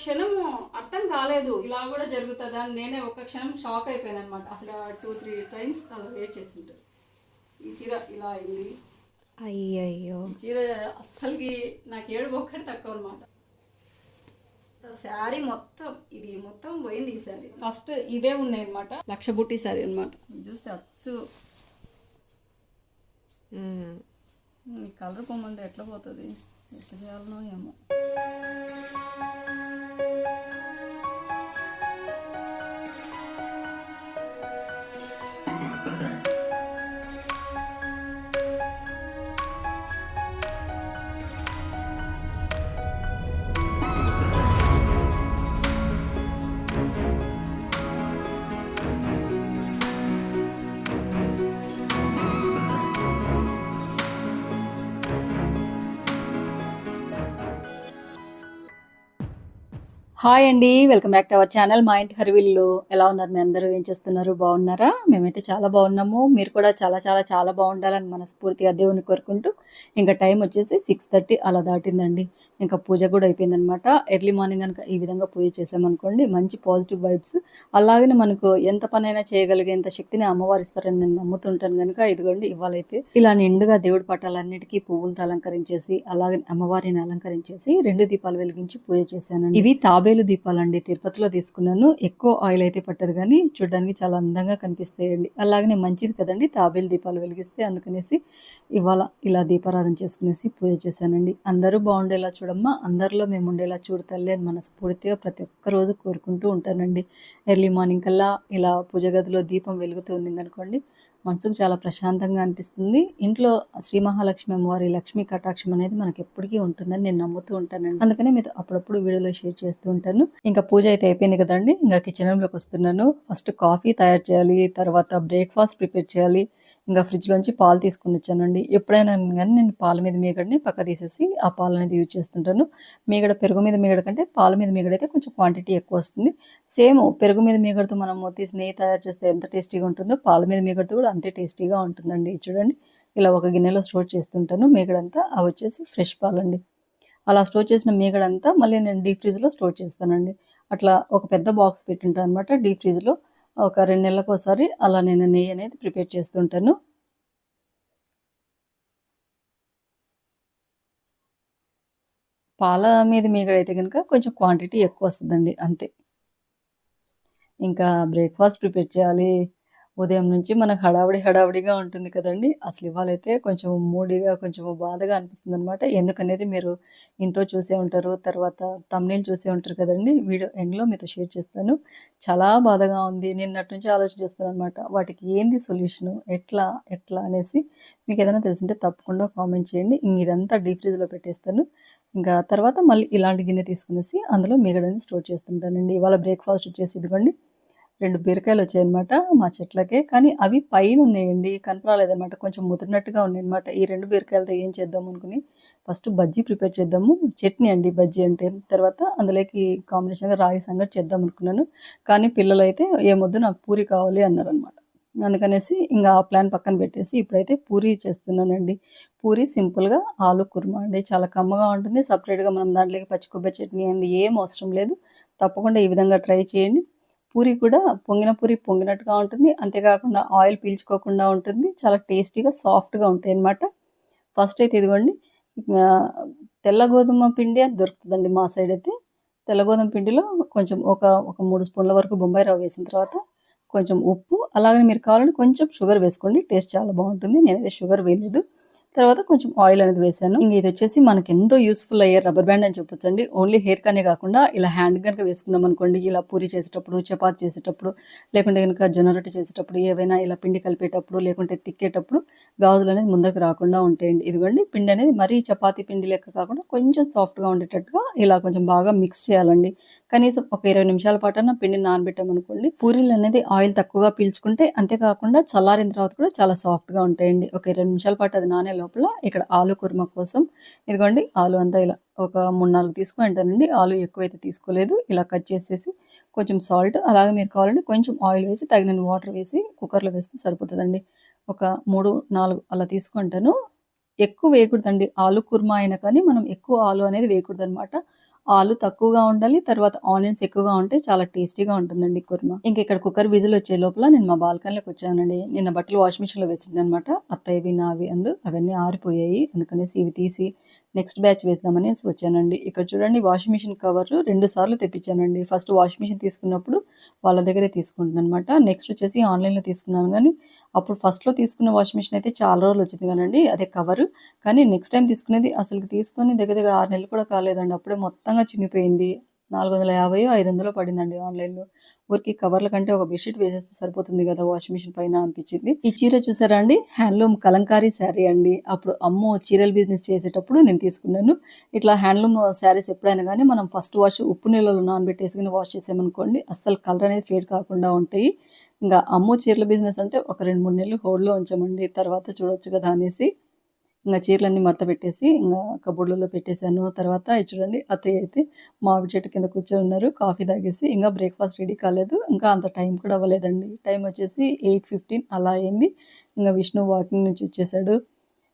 క్షణం అర్థం కాలేదు. ఇలా కూడా జరుగుతుందా అని నేనే ఒక క్షణం షాక్ అయిపోయాను అనమాట అసలు టూ త్రీ టైమ్స్ అలా వెయిట్ చేసింటారు ఈ చీర ఇలా అయింది. అయ్యయ్యో. చీర అస్సలకి నాకు ఏడు ఒక్కటి తక్కువ అనమాట శారీ మొత్తం ఇది మొత్తం పోయింది ఈ శారీ. ఫస్ట్ ఇదే ఉన్నాయి అనమాట లక్ష బుట్టి శారీ అనమాట చూస్తే అచ్చు. ఈ కలర్ పొమ్మంటే ఎట్లా పోతుంది? ఎట్లా చేయాలనో ఏమో. హాయ్ అండి welcome back to our channel మా ఇంటి హరివిల్లు. ఎలా ఉన్నారు మీ అందరూ? ఏం చేస్తున్నారు? బాగున్నారా? మేమైతే చాలా బాగున్నాము. మీరు కూడా చాలా చాలా చాలా బాగుండాలని మనస్ఫూర్తిగా దేవుని కోరుకుంటూ ఇంకా టైం వచ్చేసి సిక్స్ థర్టీ అలా దాటిందండి. ఇంకా పూజ కూడా అయిపోయిందనమాట ఎర్లీ మార్నింగ్ కనుక ఈ విధంగా పూజ చేసామనుకోండి మంచి పాజిటివ్ వైబ్స్. అలాగనే మనకు ఎంత పనైనా చేయగలిగేంత శక్తిని అమ్మవారు ఇస్తారని నేను నమ్ముతుంటాను కనుక ఇదిగోండి ఇవాళైతే ఇలా నిండుగా దేవుడి పటాలన్నిటికీ పువ్వులతో అలంకరించేసి అలాగే అమ్మవారిని అలంకరించేసి రెండు దీపాలు వెలిగించి పూజ చేశాను ఇవి తాబేలు దీపాలండి. తిరుపతిలో తీసుకున్నాను. ఎక్కువ ఆయిల్ అయితే పట్టదు కానీ చూడడానికి చాలా అందంగా కనిపిస్తాయి. కనిపిస్తాయండి అలాగనే మంచిది కదండి. తాబేలు దీపాలు వెలిగిస్తే అందుకనేసి ఇవాళ ఇలా దీపారాధన చేసుకునేసి పూజ చేశానండి. అందరూ బాగుండేలా చూడమ్మా. అందరిలో మేము ఉండేలా చూడు తల్లి అని మనస్ఫూర్తిగా ప్రతి ఒక్క రోజు కోరుకుంటూ ఉంటానండి. ఎర్లీ మార్నింగ్ కల్లా ఇలా పూజ గదిలో దీపం వెలుగుతూ ఉండిందనుకోండి మనసుకు చాలా ప్రశాంతంగా అనిపిస్తుంది. ఇంట్లో శ్రీ మహాలక్ష్మి అమ్మవారి లక్ష్మీ కటాక్షం అనేది మనకి ఎప్పటికీ ఉంటుందని నేను నమ్ముతూ ఉంటానండి. అందుకనే మీతో అప్పుడప్పుడు వీడియోలో షేర్ చేస్తూ ఉంటాను. ఇంకా పూజ అయితే అయిపోయింది కదండి. ఇంకా కిచెన్ రూమ్లోకి వస్తున్నాను. ఫస్ట్ కాఫీ తయారు చేయాలి తర్వాత బ్రేక్ఫాస్ట్ ప్రిపేర్ చేయాలి ఇంకా ఫ్రిడ్జ్లోంచి పాలు తీసుకుని వచ్చానండి. ఎప్పుడైనా కానీ నేను పాల మీద మీగడని పక్క తీసేసి ఆ పాలు అనేది యూజ్ చేస్తుంటాను. మీగడ పెరుగు మీద మీగడ కంటే పాల మీద మీగడ అయితే కొంచెం క్వాంటిటీ ఎక్కువ వస్తుంది. సేమ్ పెరుగు మీద మీగడతో మనం తీసి నెయ్యి తయారు చేస్తే ఎంత టేస్టీగా ఉంటుందో పాల మీద మీగడతో కూడా అంతే టేస్టీగా ఉంటుందండి. చూడండి. ఇలా ఒక గిన్నెలో స్టోర్ చేస్తుంటాను. మీగడంతా అవి వచ్చేసి ఫ్రెష్ పాలండి. అలా స్టోర్ చేసిన మీగడంతా మళ్ళీ నేను డీప్ ఫ్రిడ్జ్లో స్టోర్ చేస్తానండి. అట్లా ఒక పెద్ద బాక్స్ పెట్టుంటాను అనమాట డీప్ ఫ్రిడ్జ్లో ఒక రెండు నెలలకు ఒకసారి అలా నేను నెయ్యి అనేది ప్రిపేర్ చేస్తుంటాను. పాల మీద మీగడైతే కనుక కొంచెం క్వాంటిటీ ఎక్కువ వస్తుందండి అంతే. ఇంకా బ్రేక్ఫాస్ట్ ప్రిపేర్ చేయాలి ఉదయం నుంచి మనకు హడావిడి హడావిడిగా ఉంటుంది కదండి. అసలు ఇవాళైతే కొంచెం మూడిగా కొంచెం బాధగా అనిపిస్తుంది అనమాట ఎందుకనేది మీరు ఇంట్లో చూసే ఉంటారు తర్వాత తమ్నేల్ చూసే ఉంటారు కదండి. వీడియో ఎండ్లో మీతో షేర్ చేస్తాను. చాలా బాధగా ఉంది. నిన్నటి నుంచి ఆలోచన చేస్తాను అనమాట వాటికి ఏంది సొల్యూషను? ఎట్లా ఎట్లా అనేసి మీకు ఏదైనా తెలిసింటే తప్పకుండా కామెంట్ చేయండి. ఇంక ఇదంతా డీప్ ఫ్రిడ్జ్లో పెట్టేస్తాను. ఇంకా తర్వాత మళ్ళీ ఇలాంటి గిన్నె తీసుకునేసి అందులో మిగడని స్టోర్ చేస్తుంటానండి. ఇవాళ బ్రేక్ఫాస్ట్ వచ్చేసి ఇదిగోండి. రెండు బీరకాయలు వచ్చాయన్నమాట మా చెట్లకే. కానీ అవి పైన ఉన్నాయండి కనపరాలేదన్నమాట కొంచెం ముదిరినట్టుగా ఉన్నాయన్నమాట. ఈ రెండు బీరకాయలతో ఏం చేద్దాం అనుకుని ఫస్ట్ బజ్జీ ప్రిపేర్ చేద్దాము. చట్నీ అండి బజ్జీ అంటే. తర్వాత అందులోకి కాంబినేషన్గా రాగి సంగటి చేద్దాం అనుకున్నాను. కానీ పిల్లలు అయితే ఏమొద్దు నాకు పూరి కావాలి అన్నారనమాట అందుకనేసి ఇంకా ఆ ప్లాన్ పక్కన పెట్టేసి ఇప్పుడైతే పూరి చేస్తున్నానండి. పూరి సింపుల్గా ఆలు కుర్మా అండి. చాలా కమ్మగా ఉంటుంది. సపరేట్గా మనం దాంట్లోకి పచ్చి కొబ్బరి చట్నీ అండి ఏం అవసరం లేదు. తప్పకుండా ఈ విధంగా ట్రై చేయండి. పూరి కూడా పొంగిన పూరి పొంగినట్టుగా ఉంటుంది. అంతేకాకుండా ఆయిల్ పీల్చుకోకుండా ఉంటుంది. చాలా టేస్టీగా సాఫ్ట్గా ఉంటాయి అనమాట ఫస్ట్ అయితే ఇదిగోండి. తెల్ల గోధుమ పిండి అది దొరుకుతుందండి మా సైడ్ అయితే. తెల్ల గోధుమ పిండిలో కొంచెం ఒక ఒక మూడు స్పూన్ల వరకు బొంబాయి రవ్వ వేసిన తర్వాత కొంచెం ఉప్పు. అలాగే మీరు కావాలంటే కొంచెం షుగర్ వేసుకోండి. టేస్ట్ చాలా బాగుంటుంది. నేనైతే షుగర్ వేయలేదు. తర్వాత కొంచెం ఆయిల్ అనేది వేసాను. ఇంక ఇది వచ్చేసి మనకి ఎంతో యూస్ఫుల్ అయ్యే రబ్బర్ బ్యాండ్ అని చెప్పొచ్చండి. ఓన్లీ హెయిర్ కానే కాకుండా ఇలా హ్యాండ్ కనుక వేసుకున్నాం అనుకోండి ఇలా పూరి చేసేటప్పుడు చపాతి చేసేటప్పుడు లేకుంటే కనుక జొన్న రొట్టె చేసేటప్పుడు ఏవైనా ఇలా పిండి కలిపేటప్పుడు లేకుంటే తిక్కేటప్పుడు గాజులు అనేది ముందుకు రాకుండా ఉంటాయండి. ఇదిగోండి పిండి అనేది మరీ చపాతి పిండి లెక్క కాకుండా కొంచెం సాఫ్ట్గా ఉండేటట్టుగా ఇలా కొంచెం బాగా మిక్స్ చేయాలండి. కనీసం ఒక ఇరవై నిమిషాల పాటన పిండిని నానబెట్టామనుకోండి పూరీలు అనేది ఆయిల్ తక్కువగా పీల్చుకుంటే అంతేకాకుండా చల్లారిన తర్వాత కూడా చాలా సాఫ్ట్గా ఉంటాయండి. ఒక ఇరవై నిమిషాల పాటు అది నానే లోపల ఇక్కడ ఆలు కుర్మా కోసం. ఇదిగోండి ఆలు అంతా ఇలా ఒక మూడు నాలుగు తీసుకుంటానండి ఆలు ఎక్కువైతే తీసుకోలేదు. ఇలా కట్ చేసేసి కొంచెం సాల్ట్ అలాగే మీరు కావాలంటే కొంచెం ఆయిల్ వేసి తగినన్ని వాటర్ వేసి కుక్కర్లో వేస్తే సరిపోతుందండి. ఒక మూడు నాలుగు అలా తీసుకుంటాను. ఎక్కువ వేయకూడదండి. ఆలు కుర్మా అయినా కానీ మనం ఎక్కువ ఆలు అనేది వేయకూడదు అనమాట ఆలు తక్కువగా ఉండాలి. తర్వాత ఆనియన్స్ ఎక్కువగా ఉంటే చాలా టేస్టీగా ఉంటుందండి కుర్మా. ఇంక ఇక్కడ కుక్కర్ విజిల్ వచ్చే లోపల నేను మా బాల్కనీలోకి వచ్చానండి. నిన్న బట్టలు వాషింగ్ మిషన్‌లో వేసిందనమాట. అత్తయ్యవి, నావి అందు అవన్నీ ఆరిపోయాయి. అందుకనేసి ఇవి తీసి నెక్స్ట్ బ్యాచ్ వేద్దామనేసి వచ్చానండి. ఇక్కడ చూడండి వాషింగ్ మిషన్ కవర్ రెండు సార్లు తెప్పించానండి. ఫస్ట్ వాషింగ్ మిషన్ తీసుకున్నప్పుడు వాళ్ళ దగ్గరే తీసుకుంటున్నాననమాట. నెక్స్ట్ వచ్చేసి ఆన్‌లైన్‌లో తీసుకున్నాను కానీ అప్పుడు ఫస్ట్‌లో తీసుకున్న వాషింగ్ మిషన్ అయితే చాలా రోజులు వచ్చింది కానండి అదే కవర్ కానీ నెక్స్ట్ టైం తీసుకునేది అసలు తీసుకొని దగ్గర దగ్గర ఆరు నెలలు కూడా కాలేదండి. అప్పుడే మొత్తంగా చినిగిపోయింది. 450 500 పడిందండి ఆన్‌లైన్‌లో. ఊరికి కవర్ల కంటే ఒక బెడ్‌షీట్ వేసేస్తే సరిపోతుంది కదా వాషింగ్ మిషన్ పైన అనిపించింది. ఈ చీర చూసారా అండి? హ్యాండ్లూమ్ కలంకారీ శారీ అండి. అప్పుడు అమ్మో చీరల బిజినెస్ చేసేటప్పుడు నేను తీసుకున్నాను. ఇట్లా హ్యాండ్లూమ్ శారీస్ ఎప్పుడైనా కానీ మనం ఫస్ట్ వాష్ ఉప్పు నీళ్ళలో నానబెట్టేసుకుని వాష్ చేసామనుకోండి అస్సలు కలర్ అనేది ఫేడ్ కాకుండా ఉంటాయి. ఇంకా అమ్మో చీరల బిజినెస్ అంటే ఒక 2, 3 నెలలు హోల్డ్‌లో ఉంచామండి. తర్వాత చూడొచ్చు కదా! అనేసి ఇంకా చీరలన్నీ మడత పెట్టేసి ఇంకా కబోర్డులలో పెట్టేసాను. తర్వాత చూడండి అత్తయ్య అయితే మామిడి చెట్టు కింద కూర్చొని ఉన్నారు. కాఫీ తాగేసి ఇంకా బ్రేక్‌ఫాస్ట్ రెడీ కాలేదు. ఇంకా అంత టైం కూడా అవ్వలేదండి. టైం వచ్చేసి 8:15 అలా అయింది. ఇంకా విష్ణు వాకింగ్ నుంచి వచ్చేసాడు.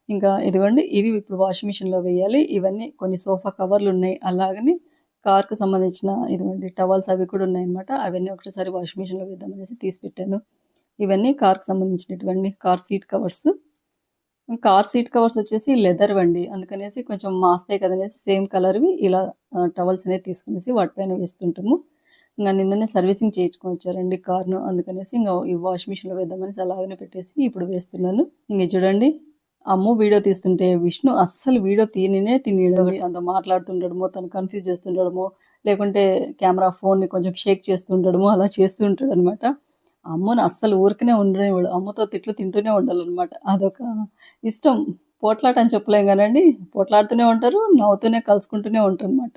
ఇంకా ఇదిగోండి ఇవి ఇప్పుడు వాషింగ్ మిషన్‌లో వేయాలి. ఇవన్నీ కొన్ని సోఫా కవర్లు ఉన్నాయి అలాగని కార్కు సంబంధించిన ఇదిగోండి టవల్స్ అవి కూడా ఉన్నాయన్నమాట. అవన్నీ ఒకసారి వాషింగ్ మిషన్‌లో వేద్దామనేసి తీసి పెట్టాను. ఇవన్నీ కార్‌కి సంబంధించినటువంటి car seat covers. Car seat covers వచ్చేసి లెదర్ అండి అందుకనేసి కొంచెం మాస్తాయి కదనేసి సేమ్ కలర్‌వి ఇలా టవల్స్ అనేవి తీసుకునేసి వాటిపైన వేస్తుంటాము. ఇంకా నిన్ననే సర్వీసింగ్ చేయించుకొని వచ్చారండి కార్‌ను. అందుకనేసి ఇంకా ఈ వాషింగ్ మిషన్‌లో వేద్దామనేసి అలాగనే పెట్టేసి ఇప్పుడు వేస్తున్నాను. ఇంక చూడండి అమ్ము వీడియో తీస్తుంటే విష్ణు అస్సలు వీడియో తీనినే తీయనియడండి. తనతో మాట్లాడుతుండడమో, తను కన్‌ఫ్యూజ్ చేస్తుండడమో, లేకుంటే కెమెరా ఫోన్‌ని కొంచెం షేక్ చేస్తుండడమో అలా చేస్తూ ఉంటాడనమాట. అమ్మను అస్సలు ఊరికనే ఉండేవాడు అమ్మతో తిట్లు తింటూనే ఉండాలన్నమాట అదొక ఇష్టం. పోట్లాట అని చెప్పలేం కానండి పోట్లాడుతూనే ఉంటారు. నవ్వుతూనే కలుసుకుంటూనే ఉంటారనమాట.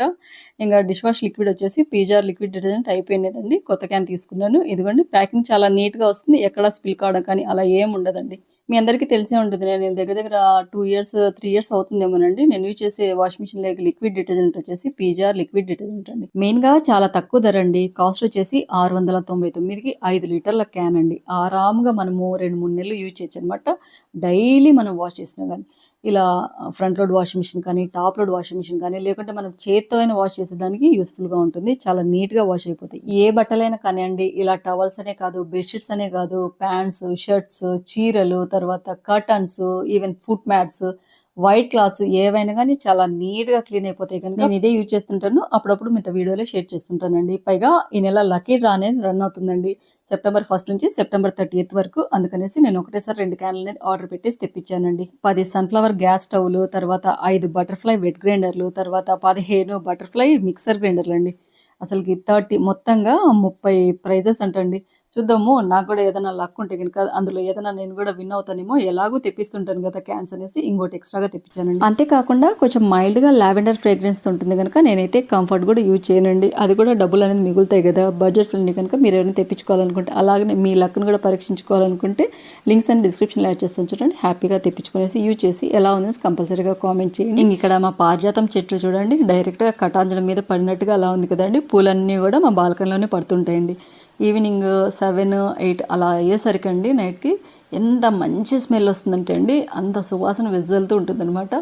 ఇంకా డిష్ వాష్ లిక్విడ్ వచ్చేసి పీజార్ లిక్విడ్ డిటర్జెంట్ అయిపోయినదండి. కొత్త క్యాన్ తీసుకున్నాను. ఇదిగోండి ప్యాకింగ్ చాలా నీట్‌గా వస్తుంది. ఎక్కడ స్పిల్ కావడం కానీ అలా ఏం ఉండదండి. మీ అందరికీ తెలిసే ఉంటుంది. నేను దగ్గర దగ్గర టూ ఇయర్స్, త్రీ ఇయర్స్ అవుతుందేమోనండి. నేను యూజ్ చేసే వాషింగ్ మిషన్ లేక లిక్విడ్ డిటర్జెంట్ వచ్చేసి పీజార్ లిక్విడ్ డిటర్జెంట్ అండి. మెయిన్‌గా చాలా తక్కువ ధర అండి. కాస్ట్ వచ్చేసి 699కి 5 లీటర్ల క్యాన్ అండి. ఆరామ్గా మనము 2, 3 నెలలు యూజ్ చేయొచ్చనమాట. డైలీ మనం వాష్ చేసినా కానీ ఇలా ఫ్రంట్ లోడ్ వాషింగ్ మిషన్ కానీ, టాప్ లోడ్ వాషింగ్ మిషన్ కానీ, లేకుంటే మనం చేత్తో అయినా వాష్ చేసేదానికి యూస్ఫుల్గా ఉంటుంది. చాలా నీట్‌గా వాష్ అయిపోతాయి. ఏ బట్టలైనా కానివ్వండి ఇలా టవల్స్ అనే కాదు, బెడ్‌షీట్స్ అనే కాదు, ప్యాంట్స్, షర్ట్స్, చీరలు, తర్వాత curtains, even foot mats, white clothes ఏవైనా కానీ చాలా నీట్‌గా క్లీన్ అయిపోతాయి కనుక నేను ఇదే యూజ్ చేస్తుంటాను. అప్పుడప్పుడు మీతో వీడియోలో షేర్ చేస్తుంటానండి. పైగా ఈ నెల లక్కీ డ్రా అనేది రన్ అవుతుందండి. సెప్టెంబర్ ఫస్ట్ నుంచి సెప్టెంబర్ 30థ్ వరకు. అందుకనేసి నేను ఒకటేసారి రెండు క్యాన్‌లు అనేది ఆర్డర్ పెట్టేసి తెప్పించానండి. పది సన్‌ఫ్లవర్ గ్యాస్ స్టవ్‌లు, తర్వాత ఐదు బటర్‌ఫ్లై వెట్ గ్రైండర్‌లు, తర్వాత 15 బటర్‌ఫ్లై మిక్సర్ గ్రైండర్లు అండి అసలుకి థర్టీ మొత్తంగా 30 ప్రైజెస్ అంటండి. చూద్దాము నాకు కూడా ఏదైనా లక్ ఉంటే గనుక అందులో ఏదైనా నేను కూడా విన్ అవుతానేమో. ఎలాగో తెప్పిస్తుంటాను కదా క్యాన్స్ అనేసి ఇంకోటి ఎక్స్‌ట్రాగా తెప్పించానండి. అంతేకాకుండా కొంచెం మైల్డ్‌గా లావెండర్ ఫ్రేగ్రెన్స్ ఉంటుంది కనుక నేనైతే కంఫర్ట్ కూడా యూజ్ చేయనండి. అది కూడా డబ్బులు అనేది మిగులుతాయి కదా! బడ్జెట్ ఫ్రెండ్లీ కనుక మీరు ఏమైనా తెప్పించుకోవాలనుకుంటే, అలాగే మీ లక్ను కూడా పరీక్షించుకోవాలనుకుంటే లింక్స్ అన్ని డిస్క్రిప్షన్‌లో యాడ్ చేస్తాను చూడండి. హ్యాపీగా తెప్పించుకునేసి యూజ్ చేసి ఎలా ఉందని కంపల్సరీగా కామెంట్ చేయండి. ఇంక ఇక్కడ మా పారిజాతం చెట్లు చూడండి డైరెక్ట్‌గా కటాంజనం మీద పడినట్టుగా అలా ఉంది కదండి పూలన్నీ కూడా మా బాల్కనీలోనే పడుతుంటాయండి. ఈవినింగ్ 7, 8 అలా అయ్యేసరికి అండి నైట్‌కి ఎంత మంచి స్మెల్ వస్తుందంటే అండి అంత సువాసన వెదజల్లుతూ ఉంటుందన్నమాట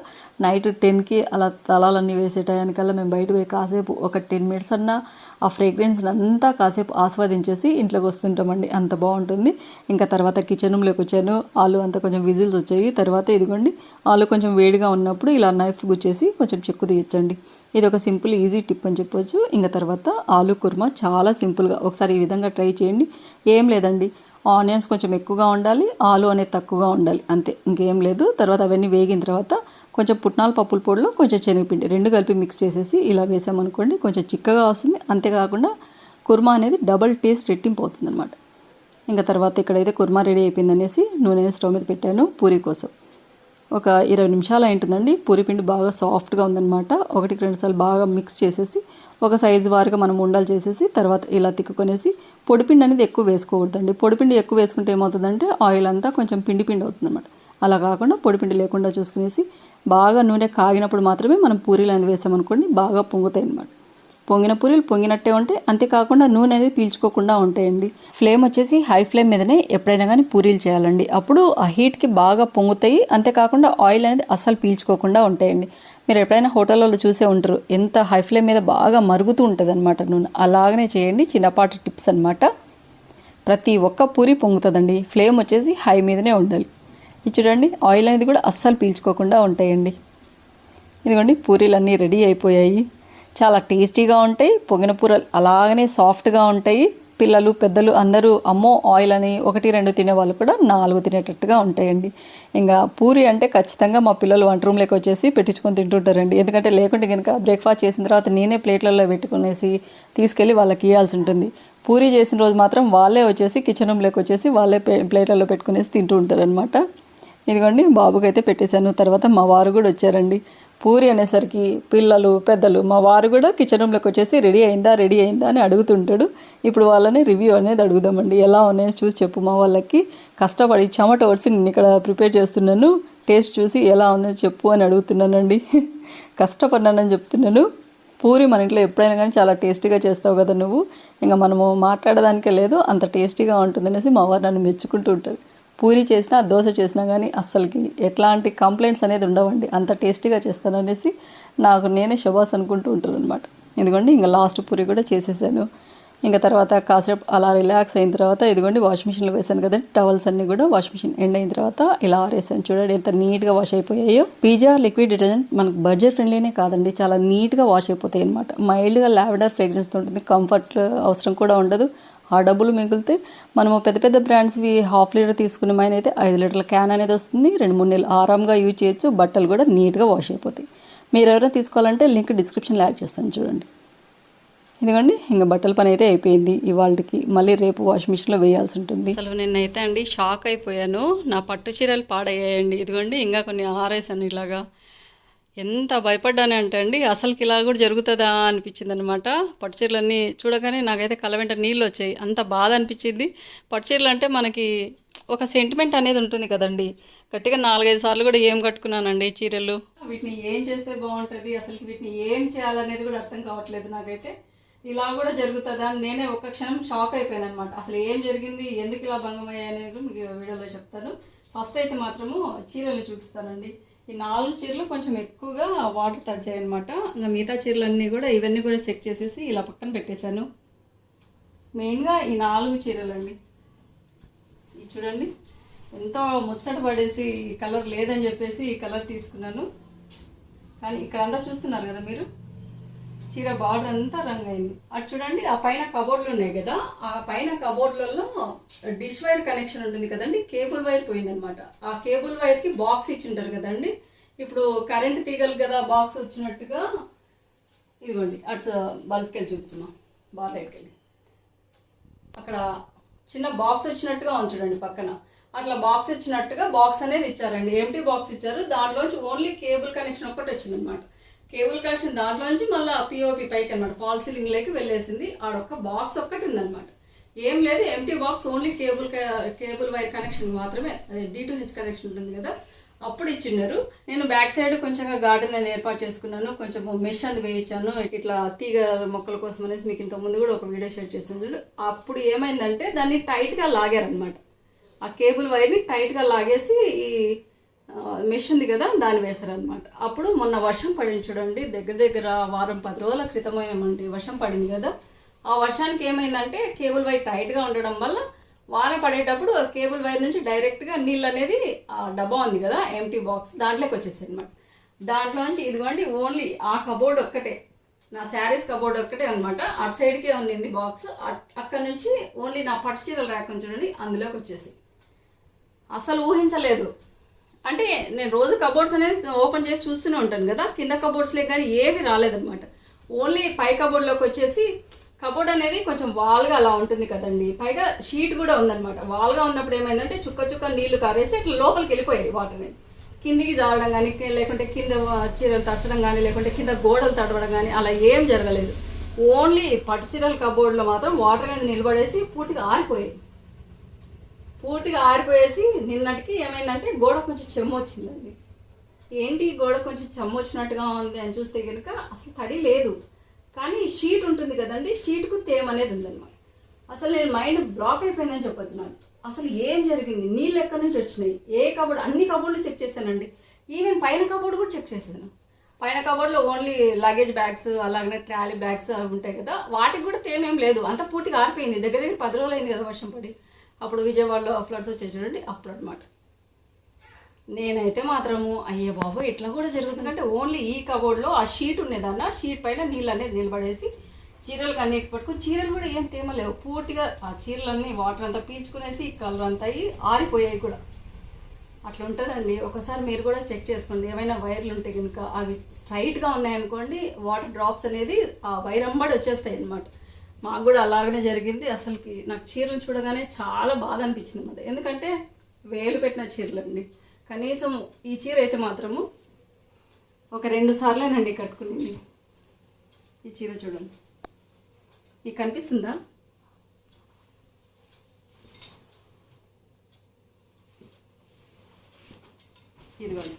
నైట్ 10కి అలా తలాలన్నీ వేసే టయానికల్లా మేము బయట పోయి కాసేపు ఒక 10 మినిట్స్ అన్నా ఆ ఫ్రేగ్రెన్స్ అంతా కాసేపు ఆస్వాదించేసి ఇంట్లోకి వస్తుంటామండి. అంత బాగుంటుంది ఇంకా తర్వాత కిచెన్ రూమ్‌లోకి వచ్చాను. ఆలు అంతా కొంచెం విజిల్స్ వచ్చాయి. తర్వాత ఇదిగోండి ఆలు కొంచెం వేడిగా ఉన్నప్పుడు ఇలా నైఫ్ గుచ్చేసి కొంచెం చెక్కు తీయచ్చండి ఇది ఒక సింపుల్ ఈజీ టిప్ అని చెప్పొచ్చు. ఇంకా తర్వాత ఆలు కుర్మా చాలా సింపుల్‌గా ఒకసారి ఈ విధంగా ట్రై చేయండి. ఏం లేదండి ఆనియన్స్ కొంచెం ఎక్కువగా ఉండాలి. ఆలు అనేది తక్కువగా ఉండాలి. అంతే ఇంకేం లేదు. తర్వాత అవన్నీ వేగిన తర్వాత కొంచెం పుట్నాల పప్పుల పొడిలో కొంచెం శనగపిండి రెండు కలిపి మిక్స్ చేసేసి ఇలా వేసామనుకోండి కొంచెం చిక్కగా వస్తుంది. అంతేకాకుండా కుర్మా అనేది డబుల్ టేస్ట్ రెట్టింపు అవుతుందనమాట. ఇంకా తర్వాత ఇక్కడైతే కుర్మా రెడీ అయిపోయిందనేసి నూనె స్టవ్ మీద పెట్టాను పూరి కోసం. ఒక 20 నిమిషాలు అయింటుందండి. పూరి పిండి బాగా సాఫ్ట్‌గా ఉందన్నమాట ఒకటికి రెండు సార్లు బాగా మిక్స్ చేసేసి ఒక సైజు వారుగా మనం ఉండాలి చేసేసి తర్వాత ఇలా తిక్కుకొనేసి పొడిపిండి అనేది ఎక్కువ వేసుకోకూడదండి. పొడిపిండి ఎక్కువ వేసుకుంటే ఏమవుతుందంటే ఆయిల్ అంతా కొంచెం పిండి పిండి అవుతుందన్నమాట అలా కాకుండా పొడిపిండి లేకుండా చూసుకునేసి బాగా నూనె కాగినప్పుడు మాత్రమే మనం పూరీలు అనేది వేసామనుకోండి బాగా పొంగుతాయన్నమాట. పొంగిన పూరీలు పొంగినట్టే ఉంటాయి అంతేకాకుండా నూనె అనేది పీల్చుకోకుండా ఉంటాయండి. ఫ్లేమ్ వచ్చేసి హై ఫ్లేమ్ మీదనే ఎప్పుడైనా కానీ పూరీలు చేయాలండి. అప్పుడు ఆ హీట్కి బాగా పొంగుతాయి అంతేకాకుండా ఆయిల్ అనేది అస్సలు పీల్చుకోకుండా ఉంటాయండి. మీరు ఎప్పుడైనా హోటల్లో చూసే ఉంటారు ఎంత హై ఫ్లేమ్ మీద బాగా మరుగుతూ ఉంటుంది అనమాట నూనె. అలాగనే చేయండి చిన్నపాటి టిప్స్ అనమాట ప్రతి ఒక్క పూరి పొంగుతుందండి ఫ్లేమ్ వచ్చేసి హై మీదనే ఉండాలి. ఇది చూడండి ఆయిల్ అనేది కూడా అస్సలు పీల్చుకోకుండా ఉంటాయండి. ఇదిగోండి పూరీలు అన్నీ రెడీ అయిపోయాయి. చాలా టేస్టీగా ఉంటాయి. పొంగిన పూరలు అలాగనే సాఫ్ట్గా ఉంటాయి. పిల్లలు పెద్దలు అందరూ అమ్మో ఆయిల్ అని ఒకటి రెండు తినే వాళ్ళు కూడా నాలుగు తినేటట్టుగా ఉంటాయండి. ఇంకా పూరి అంటే ఖచ్చితంగా మా పిల్లలు వంట రూమ్లోకి వచ్చేసి పెట్టించుకొని తింటుంటారండి. ఎందుకంటే లేకుంటే కనుక బ్రేక్ఫాస్ట్ చేసిన తర్వాత నేనే ప్లేట్లలో పెట్టుకునేసి తీసుకెళ్ళి వాళ్ళకి ఇవ్వాల్సి ఉంటుంది. పూరి చేసిన రోజు మాత్రం వాళ్ళే వచ్చేసి కిచెన్ రూమ్లోకి వచ్చేసి వాళ్ళే ప్లేట్లలో పెట్టుకునేసి తింటూ ఉంటారనమాట ఇదిగోండి బాబుకి అయితే పెట్టేశాను. తర్వాత మా వారు కూడా వచ్చారండి. పూరి అనేసరికి పిల్లలు పెద్దలు మా వారు కూడా కిచెన్ రూమ్లోకి వచ్చేసి రెడీ అయిందా? రెడీ అయిందా? అని అడుగుతుంటాడు. ఇప్పుడు వాళ్ళని రివ్యూ అనేది అడుగుదామండి. ఎలా ఉన్నాయో చూసి చెప్పు మా వాళ్ళకి. కష్టపడి చెమట ఒడిసి నేను ఇక్కడ ప్రిపేర్ చేస్తున్నాను. టేస్ట్ చూసి ఎలా ఉందో చెప్పు అని అడుగుతున్నానండి. కష్టపడినానని చెప్తున్నాను. పూరి మన ఇంట్లో ఎప్పుడైనా కానీ చాలా టేస్టీగా చేస్తావు కదా నువ్వు. ఇంకా మనము మాట్లాడడానికే లేదు అంత టేస్టీగా ఉంటుందనేసి మా వారు నన్ను మెచ్చుకుంటూ ఉంటారు. పూరి చేసినా దోశ చేసినా కానీ అస్సలకి ఎట్లాంటి కంప్లైంట్స్ అనేది ఉండవండి. అంత టేస్టీగా చేస్తాననేసి నాకు నేనే శుభాస్ అనుకుంటూ ఉంటాను అనమాట ఎందుకంటే ఇంకా లాస్ట్ పూరి కూడా చేసేసాను. ఇంకా తర్వాత కాసేపు అలా రిలాక్స్ అయిన తర్వాత ఇదిగోండి వాషింగ్ మిషన్లో వేసాను కదండి టవల్స్ అన్నీ కూడా వాషింగ్ మిషన్ ఎండ్ అయిన తర్వాత ఇలా ఆరేసాను. చూడండి ఎంత నీట్గా వాష్ అయిపోయాయో. పిజ్జా లిక్విడ్ డిటర్జెంట్ మనకు బడ్జెట్ ఫ్రెండ్లీనే కాదండి చాలా నీట్గా వాష్ అయిపోతాయి అనమాట మైల్డ్గా లావెండర్ ఫ్రేగ్రెన్స్తో ఉంటుంది కంఫర్ట్ అవసరం కూడా ఉండదు. ఆ డబ్బులు మిగిలితే మనము పెద్ద పెద్ద బ్రాండ్స్వి హాఫ్ లీటర్ తీసుకునే మైన అయితే ఐదు లీటర్ల క్యాన్ అనేది వస్తుంది. రెండు మూడు నెలలు ఆరామ్గా యూజ్ చేయొచ్చు. బట్టలు కూడా నీట్గా వాష్ అయిపోతాయి. మీరు ఎవరైనా తీసుకోవాలంటే లింక్ డిస్క్రిప్షన్లో యాడ్ చేస్తాను చూడండి. ఇదిగోండి ఇంకా బట్టల పని అయితే అయిపోయింది. ఇవాళకి మళ్ళీ రేపు వాషింగ్ మిషన్లో వేయాల్సి ఉంటుంది. అసలు నిన్నైతే అండి షాక్ అయిపోయాను. నా పట్టు చీరలు పాడయ్యాయండి. ఇదిగోండి ఇంకా కొన్ని ఆరేసాను ఇలాగా. ఎంత భయపడ్డానంటే అండి అసలుకి ఇలా కూడా జరుగుతుందా అనిపించింది అనమాట పట్టు చీరలన్నీ చూడగానే నాకైతే కళ్ళ వెంట నీళ్ళు వచ్చాయి. అంత బాధ అనిపించింది. పట్టు చీరలు అంటే మనకి ఒక సెంటిమెంట్ అనేది ఉంటుంది కదండి. గట్టిగా నాలుగైదు సార్లు కూడా ఏం కట్టుకున్నానండి చీరలు? వీటిని ఏం చేస్తే బాగుంటుంది అసలు వీటిని ఏం చేయాలనేది కూడా అర్థం కావట్లేదు నాకైతే. ఇలా కూడా జరుగుతుందా నేనే ఒక క్షణం షాక్ అయిపోయాను అనమాట అసలు ఏం జరిగింది ఎందుకు ఇలా భంగమయ్యాయి అనేది కూడా మీకు వీడియోలో చెప్తాను. ఫస్ట్ అయితే మాత్రము చీరలు చూపిస్తానండి. ఈ నాలుగు చీరలు కొంచెం ఎక్కువగా వాటర్ తడిచాయి అనమాట ఇంకా మిగతా చీరలన్నీ కూడా ఇవన్నీ కూడా చెక్ చేసేసి ఇలా పక్కన పెట్టేశాను. మెయిన్గా ఈ నాలుగు చీరలండి. ఇది చూడండి. ఎంతో ముచ్చట పడేసి ఈ కలర్ లేదని చెప్పేసి ఈ కలర్ తీసుకున్నాను. కానీ ఇక్కడ అంతా చూస్తున్నారు కదా మీరు? చీర బార్డర్ అంతా రంగు అయింది అటు చూడండి ఆ పైన కబోర్డ్లు ఉన్నాయి కదా ఆ పైన కబోర్డ్లలో డిష్ వైర్ కనెక్షన్ ఉంటుంది కదండి కేబుల్ వైర్ పోయిందనమాట. ఆ కేబుల్ వైర్కి బాక్స్ ఇచ్చింటారు కదండి ఇప్పుడు కరెంట్ తీగలు కదా బాక్స్ వచ్చినట్టుగా ఇదిగోండి అటు బల్బ్కి వెళ్ళి చూపించమా బార్ లైట్కి వెళ్ళి. అక్కడ చిన్న బాక్స్ వచ్చినట్టుగా ఉంది చూడండి పక్కన. అట్లా బాక్స్ ఇచ్చినట్టుగా బాక్స్ అనేది ఇచ్చారండి. ఎంటీ బాక్స్ ఇచ్చారు. దాంట్లోంచి ఓన్లీ కేబుల్ కనెక్షన్ ఒక్కటి వచ్చిందనమాట. కేబుల్ కనెక్షన్ దాంట్లోంచి మళ్ళీ పిఓపి పైకి అనమాట ఫాల్ సీలింగ్ లేకి వెళ్ళేసింది. ఆడొక్క బాక్స్ ఒక్కటి ఉందన్నమాట. ఏం లేదు empty box only cable cable wire connection మాత్రమే. అదే డి టు హెచ్ కనెక్షన్ ఉంటుంది కదా. అప్పుడు ఇచ్చిన్నారు నేను బ్యాక్ సైడ్ కొంచెం గార్డెన్ అనేది ఏర్పాటు చేసుకున్నాను. కొంచెం మెష్ అది వేయించాను. ఇట్లా తీగ మొక్కల కోసం అనేసి మీకు ఇంతకుముందు ముందు కూడా ఒక వీడియో షేర్ చేస్తున్నాడు అప్పుడు ఏమైందంటే దాన్ని టైట్గా లాగారనమాట ఆ కేబుల్ వైర్ని టైట్గా లాగేసి ఈ మెష్ ఉంది కదా దాన్ని వేశారనమాట అప్పుడు మొన్న వర్షం పడింది చూడండి దగ్గర దగ్గర వారం పది రోజుల క్రితమేమండి వర్షం పడింది కదా. ఆ వర్షానికి ఏమైందంటే కేబుల్ వైర్ టైట్గా ఉండడం వల్ల వాన పడేటప్పుడు కేబుల్ వైర్ నుంచి డైరెక్ట్గా నీళ్ళు అనేది ఆ డబ్బా ఉంది కదా ఎంటీ బాక్స్ దాంట్లోకి వచ్చేసాయి అనమాట దాంట్లోంచి ఇదిగోండి ఓన్లీ ఆ కబోర్డ్ ఒక్కటే. నా శారీస్ కబోర్డ్ ఒక్కటే అనమాట అటు సైడ్కే ఉండింది బాక్స్ అక్కడ నుంచి ఓన్లీ నా పట్టు చీరలు ర్యాక్ చూడండి అందులోకి వచ్చేసి అసలు ఊహించలేదు. అంటే నేను రోజు కబోర్డ్స్ అనేది ఓపెన్ చేసి చూస్తూనే ఉంటాను కదా కింద కబోర్డ్స్లే కానీ ఏవి రాలేదన్నమాట. ఓన్లీ పై కబోర్డ్లోకి వచ్చేసి కబోర్డ్ అనేది కొంచెం వాల్గా అలా ఉంటుంది కదండి. పైగా షీట్ కూడా ఉందన్నమాట. వాల్గా ఉన్నప్పుడు ఏమైందంటే చుక్క చుక్క నీళ్ళు కారేసి ఇట్లా లోపలికి వెళ్ళిపోయాయి వాటర్ అనేది కిందికి జారడం కానీ లేకుంటే కింద చీరలు తడచడం కానీ లేకుంటే కింద గోడలు తడవడం కానీ అలా ఏం జరగలేదు. ఓన్లీ పట్టు చీరల కబోర్డ్లో మాత్రం వాటర్ అనేది నిలబడేసి పూర్తిగా ఆరిపోయాయి. పూర్తిగా ఆరిపోయేసి నిన్నటికి ఏమైందంటే గోడ కొంచెం చెమ్మ వచ్చిందండి. ఏంటి గోడ కొంచెం చెమ్మ వచ్చినట్టుగా ఉంది అని చూస్తే కనుక అసలు తడి లేదు. కానీ షీట్ ఉంటుంది కదండి షీట్కు తేమ అనేది ఉందన్నమాట. అసలు నేను మైండ్ బ్లాక్ అయిపోయిందని చెప్పొచ్చు నాకు అసలు ఏం జరిగింది? నీళ్ళు ఎక్కడి నుంచి వచ్చినాయి. ఏ కబోర్డ్? అన్ని కబోర్డులు చెక్ చేశానండి. ఈవెన్ పైన కబోర్డు కూడా చెక్ చేశాను. పైన కబోర్డ్లో ఓన్లీ లగేజ్ బ్యాగ్స్ అలాగనే ట్రాలీ బ్యాగ్స్ అవి ఉంటాయి కదా వాటికి కూడా తేమేం లేదు. అంత పూర్తిగా ఆరిపోయింది. దగ్గర దగ్గర పది రోజులు అయింది కదా వర్షం పడి. అప్పుడు విజయవాడలో ఫ్లడ్స్ వచ్చాయి చూడండి అప్పుడు అనమాట నేనైతే మాత్రము అయ్యే బాబు ఇట్లా కూడా జరుగుతుందంటే ఓన్లీ ఈ కబోర్డ్లో ఆ షీట్ ఉండేదన్న షీట్ పైన నీళ్ళు అనేది నిలబడేసి చీరలకు అన్నిటి పట్టుకుని చీరలు కూడా ఏం తేమలేవు. పూర్తిగా ఆ చీరలన్నీ వాటర్ అంతా పీల్చుకునేసి కలర్ అంతా అయ్యి ఆరిపోయాయి కూడా. అట్లా ఉంటుందండి. ఒకసారి మీరు కూడా చెక్ చేసుకోండి. ఏమైనా వైర్లు ఉంటే కనుక అవి స్ట్రైట్గా ఉన్నాయనుకోండి వాటర్ డ్రాప్స్ అనేది ఆ వైర్ అంబడి వచ్చేస్తాయి అన్నమాట మాకు కూడా అలాగనే జరిగింది. అసలుకి నాకు చీరలు చూడగానే చాలా బాధ అనిపించింది అన్నమాట. ఎందుకంటే వేలు పెట్టిన చీరలు అండి కనీసం ఈ చీర అయితే మాత్రము ఒక రెండు సార్లేనండి కట్టుకునేది. ఈ చీర చూడండి. మీకు కనిపిస్తుందా? ఇదిగోండి.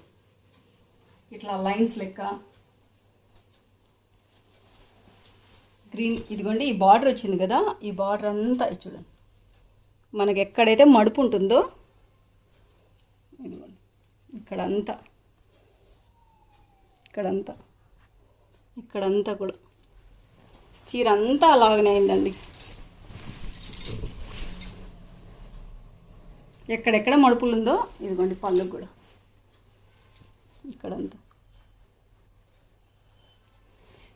ఇట్లా లైన్స్ లెక్క గ్రీన్ ఇదిగోండి ఈ బార్డర్ వచ్చింది కదా ఈ బార్డర్ అంతా ఇది చూడండి. మనకి ఎక్కడైతే మడుపు ఉంటుందో ఇదిగోండి ఇక్కడంతా ఇక్కడంతా ఇక్కడంతా కూడా. చీర అంతా అలాగనే అయిందండి. ఎక్కడెక్కడ మడుపులు ఉందో ఇదిగోండి పళ్ళకు కూడా. ఇక్కడంతా.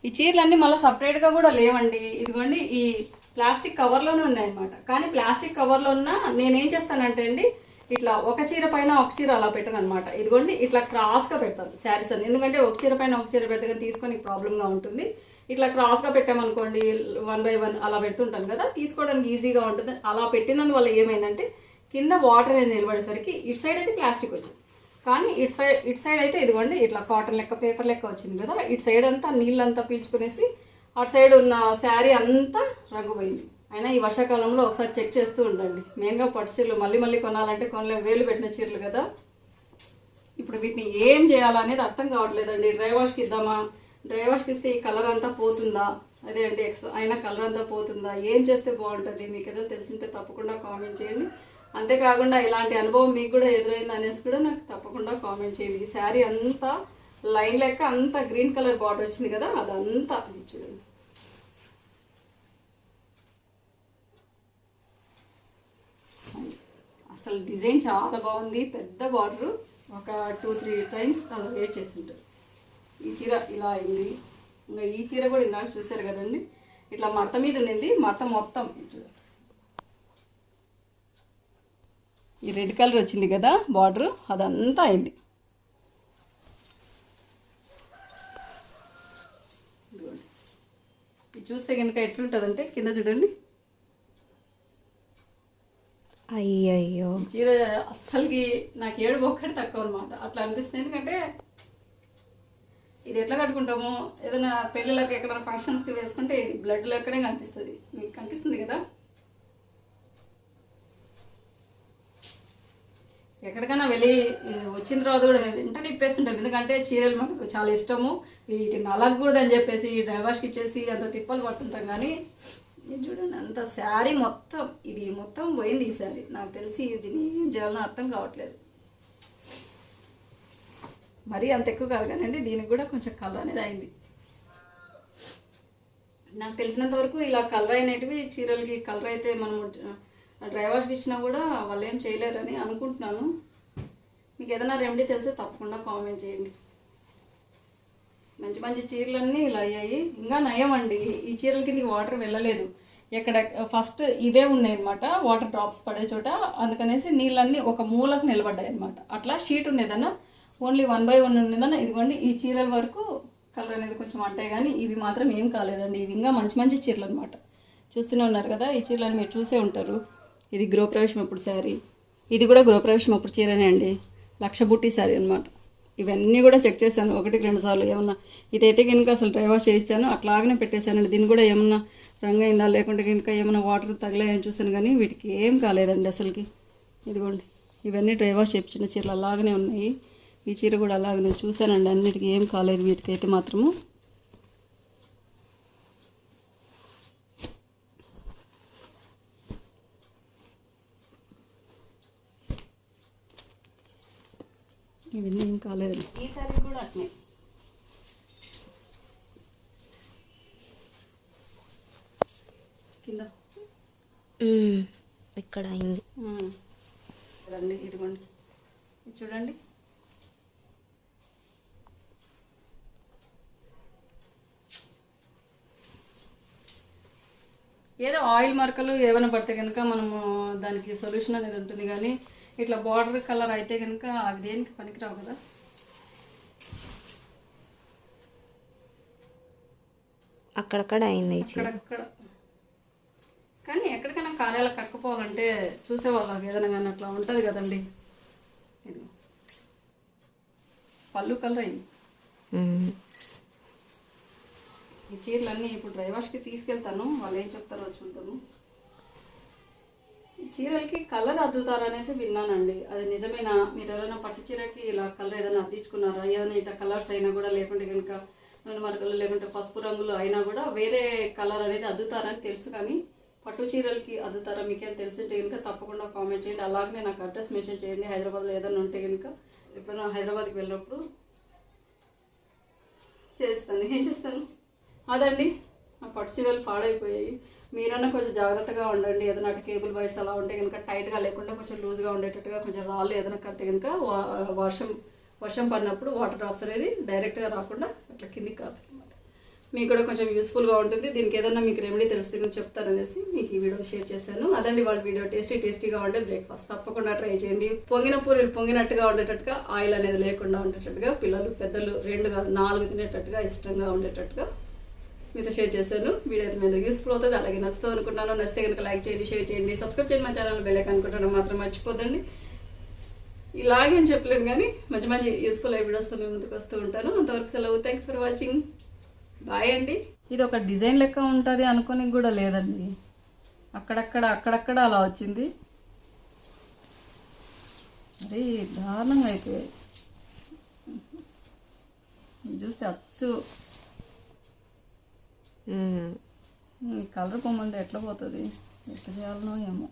ఈ చీరలన్నీ మళ్ళీ సపరేట్గా కూడా లేవండి. ఇదిగోండి ఈ ప్లాస్టిక్ కవర్లోనే ఉన్నాయన్నమాట. కానీ ప్లాస్టిక్ కవర్లో ఉన్న నేనేం చేస్తానంటే అండి ఇట్లా ఒక చీర పైన ఒక చీర అలా పెట్టను అనమాట ఇదిగోండి ఇట్లా క్రాస్గా పెడతాను శారీస్ అని ఎందుకంటే ఒక చీర పైన ఒక చీర పెట్టగా తీసుకొని ప్రాబ్లంగా ఉంటుంది. ఇట్లా క్రాస్గా పెట్టామనుకోండి వన్ బై వన్ అలా పెడుతుంటాను కదా తీసుకోవడానికి ఈజీగా ఉంటుంది. అలా పెట్టినందువల్ల ఏమైందంటే కింద వాటర్ అనేది నిలబడేసరికి ఇటు సైడ్ అయితే ప్లాస్టిక్ వచ్చింది కానీ ఇటు సైడ్ ఇటు సైడ్ అయితే ఇదిగోండి ఇట్లా కాటన్ లెక్క పేపర్ లెక్క వచ్చింది కదా ఇటు సైడ్ అంతా నీళ్ళంతా పీల్చుకునేసి అటు సైడ్ ఉన్న శారీ అంతా రంగుపోయింది. అయినా ఈ వర్షాకాలంలో ఒకసారి చెక్ చేస్తూ ఉండండి. మెయిన్గా పట్టు చీరలు మళ్ళీ మళ్ళీ కొనాలంటే కొనలే వేలు పెట్టిన చీరలు కదా. ఇప్పుడు వీటిని ఏం చేయాలనేది అర్థం కావట్లేదండి. డ్రై వాష్కి ఇద్దామా? డ్రై వాష్కి ఇస్తే ఈ కలర్ అంతా పోతుందా? అదే అండి ఎక్స్ట్రా అయినా కలర్ అంతా పోతుందా? ఏం చేస్తే బాగుంటుంది? మీకు ఏదో తెలిసింటే తప్పకుండా కామెంట్ చేయండి. అంతేకాకుండా ఇలాంటి అనుభవం మీకు కూడా ఎదురైంది అనేసి కూడా నాకు తప్పకుండా కామెంట్ చేయండి. ఈ శారీ అంతా లైన్ లెక్క అంతా గ్రీన్ కలర్ బార్డర్ వచ్చింది కదా అదంతా చూడండి. అసలు డిజైన్ చాలా బాగుంది. పెద్ద బార్డర్ ఒక టూ త్రీ టైమ్స్ అలా వేట్ చేసింటారు ఈ చీర ఇలా అయింది. ఇంకా ఈ చీర కూడా ఇందాక చూశారు కదండి. ఇట్లా మడత మీద ఉండింది. మడత మొత్తం చూడండి. ఈ రెడ్ కలర్ వచ్చింది కదా బార్డర్ అదంతా అయింది. చూస్తే కనుక ఎట్లుంటుందంటే కింద చూడండి. అయ్యయ్యో. చీర అస్సలకి నాకు ఏడు ఒక్కటి తక్కువ అనమాట అట్లా అనిపిస్తుంది. ఎందుకంటే ఇది ఎట్లా కట్టుకుంటాము ఏదైనా పెళ్ళిళ్ళకి ఎక్కడైనా ఫంక్షన్స్కి వేసుకుంటే ఇది బ్లడ్ లెక్కనే కనిపిస్తుంది. మీకు కనిపిస్తుంది కదా? ఎక్కడికైనా వెళ్ళి వచ్చిన తర్వాత కూడా వెంటనే ఇప్పేస్తుంటాం. ఎందుకంటే చీరలు మనకు చాలా ఇష్టము. వీటిని నలగకూడదని చెప్పేసి డ్రైవర్స్కి ఇచ్చేసి అంత తిప్పలు పట్టుంటాం కానీ నేను చూడండి అంత శారీ మొత్తం ఇది మొత్తం పోయింది ఈ శారీ నాకు తెలిసి దీని ఏం చేయాలని అర్థం కావట్లేదు. మరీ అంత ఎక్కువ కాదు దీనికి కూడా కొంచెం కలర్ అనేది అయింది. నాకు తెలిసినంత వరకు ఇలా కలర్ అయినటివి చీరలకి కలర్ అయితే మనం డ్రైవర్స్కి ఇచ్చినా కూడా వాళ్ళు ఏం చేయలేరని అనుకుంటున్నాను. మీకు ఏదైనా రెమెడీ తెలిస్తే తప్పకుండా కామెంట్ చేయండి. మంచి మంచి చీరలన్నీ ఇలా అయ్యాయి. ఇంకా నయమండి. ఈ చీరల కిందకి వాటర్ వెళ్ళలేదు. ఎక్కడ ఫస్ట్ ఇవే ఉన్నాయి అనమాట వాటర్ డ్రాప్స్ పడే చోట. అందుకనేసి నీళ్ళన్నీ ఒక మూలకు నిలబడ్డాయి అనమాట అట్లా షీట్ ఉండేదన్నా ఓన్లీ వన్ బై వన్ ఉండేదన్నా ఇదిగోండి ఈ చీరల వరకు కలర్ అనేది కొంచెం అంటాయి కానీ ఇవి మాత్రం ఏం కాలేదండి. ఇవి ఇంకా మంచి మంచి చీరలు అనమాట చూస్తూనే ఉన్నారు కదా ఈ చీరలను మీరు చూసే ఉంటారు. ఇది గృహప్రవేశం అప్పుడు శారీ. ఇది కూడా గృహప్రవేశం అప్పుడు చీరనే అండి. లక్ష బుట్టి శారీ అనమాట ఇవన్నీ కూడా చెక్ చేశాను. ఒకటికి రెండు సార్లు ఏమన్నా ఇదైతే కనుక అసలు డ్రై వాష్ చేయించాను. అట్లాగనే పెట్టేశానండి. దీన్ని కూడా ఏమన్నా రంగు అయిందా లేకుంటే కనుక ఏమైనా వాటర్ తగిలాయని చూశాను కానీ వీటికి ఏం కాలేదండి అసలుకి. ఇదిగోండి. ఇవన్నీ డ్రై వాష్ చేయించిన చీరలు అలాగనే ఉన్నాయి. ఈ చీర కూడా అలాగనే చూశానండి. అన్నిటికీ ఏం కాలేదు. వీటికైతే మాత్రము ఇవన్నీ ఏం కాలేదు. ఈ సారీ కూడా అట్నే. కింద. ఇక్కడ అయింది. చూడండి ఇదిగోండి. ఇది చూడండి. ఏదో ఆయిల్ మరకలు ఏమైనా పడితే కనుక మనము దానికి సొల్యూషన్ అనేది ఉంటుంది కానీ ఇట్లా బార్డర్ కలర్ అయితే కనుక అవి దేనికి పనికిరావు కదా? అక్కడక్కడ అయింది అక్కడక్కడ. కానీ ఎక్కడికైనా కార్యాలు కట్టుకుపోవాలంటే చూసే వాళ్ళకి ఏదైనా కానీ అట్లా ఉంటుంది కదండి. ఇది పళ్ళు కలర్ అయింది. ఈ చీరలన్నీ ఇప్పుడు డ్రై వాష్కి తీసుకెళ్తాను. వాళ్ళు ఏం చెప్తారో చూద్దాము. చీరలకి కలర్ అద్దుతారనేసి విన్నానండి. అది నిజమేనా? మీరు ఎవరైనా పట్టు చీరకి ఇలా కలర్ ఏదైనా అద్దించుకున్నారా? ఏదైనా ఇట్లా కలర్స్ అయినా కూడా లేకుంటే కనుక నూనె మరకలు లేకుంటే పసుపు రంగులు అయినా కూడా వేరే కలర్ అనేది అద్దుతారని తెలుసు కానీ పట్టు చీరలకి అద్దుతారా? మీకేం తెలిసింటే కనుక తప్పకుండా కామెంట్ చేయండి. అలాగే నాకు అడ్రస్ మెన్షన్ చేయండి. హైదరాబాద్లో ఏదైనా ఉంటే కనుక ఎప్పుడైనా హైదరాబాద్కి వెళ్ళినప్పుడు చేస్తాను. ఏం చేస్తాను? అదండి. ఆ పట్టు చీరలు పాడైపోయాయి. మీరన్నా కొంచెం జాగ్రత్తగా ఉండండి. ఏదైనా కేబుల్ వైర్స్ అలా ఉంటే కనుక టైట్గా లేకుండా కొంచెం లూజ్గా ఉండేటట్టుగా కొంచెం రాళ్ళు ఏదైనా కడితే కనుక వా- వర్షం వర్షం పడినప్పుడు వాటర్ డ్రాప్స్ అనేది డైరెక్ట్గా రాకుండా అట్లా కిందికి కాదు మీకు కూడా కొంచెం యూస్ఫుల్గా ఉంటుంది. దీనికి ఏదైనా మీకు రెమెడీ తెలిస్తే నేను చెప్తారనేసి మీకు ఈ వీడియో షేర్ చేశాను. అదండి వాళ్ళ వీడియో టేస్టీ టేస్టీగా ఉండే బ్రేక్ఫాస్ట్ తప్పకుండా ట్రై చేయండి. పొంగిన పూరీలు పొంగినట్టుగా ఉండేటట్టుగా ఆయిల్ అనేది లేకుండా ఉండేటట్టుగా పిల్లలు పెద్దలు రెండు నాలుగు తినేటట్టుగా ఇష్టంగా ఉండేటట్టుగా మీతో షేర్ చేశాను. వీడియో అయితే మీద యూస్ఫుల్ అవుతుంది. అలాగే నచ్చుతుంది అనుకుంటున్నాను నచ్చితే కనుక లైక్ చేయండి షేర్ చేయండి సబ్స్క్రైబ్ చేయండి మా ఛానల్ బెల్లైక్ అనుకుంటున్నాను మాత్రం మర్చిపోద్దండి. ఇలాగే అని చెప్పలేను కానీ మంచి మంచి యూస్ఫుల్ అయ్యే వీడియోస్తో మేము ముందుకు వస్తూ ఉంటాను. అంతవరకు సెలవు. థ్యాంక్ ఫర్ వాచింగ్ బాయ్ అండి. ఇది ఒక డిజైన్ లెక్క ఉంటుంది అనుకుని కూడా లేదండి. అక్కడక్కడ అక్కడక్కడ అలా వచ్చింది. మరి దారుణంగా అయితే. చూస్తే అచ్చు. కలర్ కొమ్మంటే ఎట్లా పోతుంది? ఎట్లా చేయాలనో ఏమో.